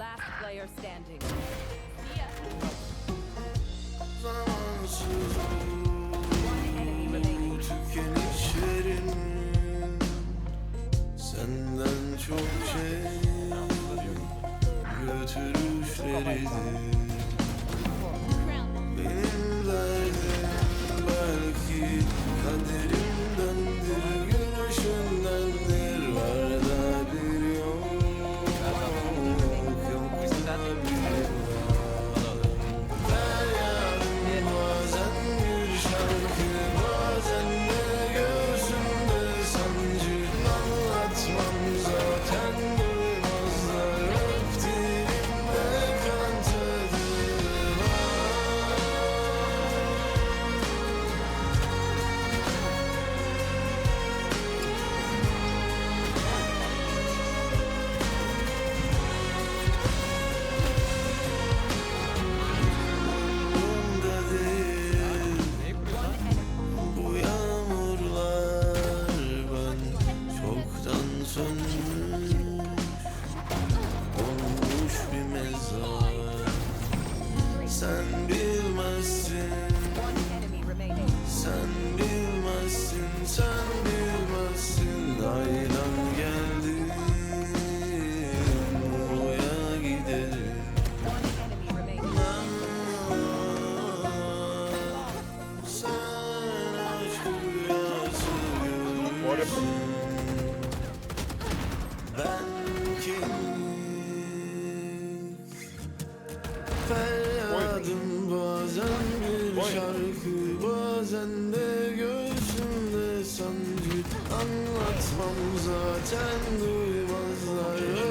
Last player standing. One enemy. Senden çok şey götürüşleridir Ben kim? Feryadım bazen bir Oy. şarkı Bazen de göğsümde sancı Anlatmam zaten duymazlar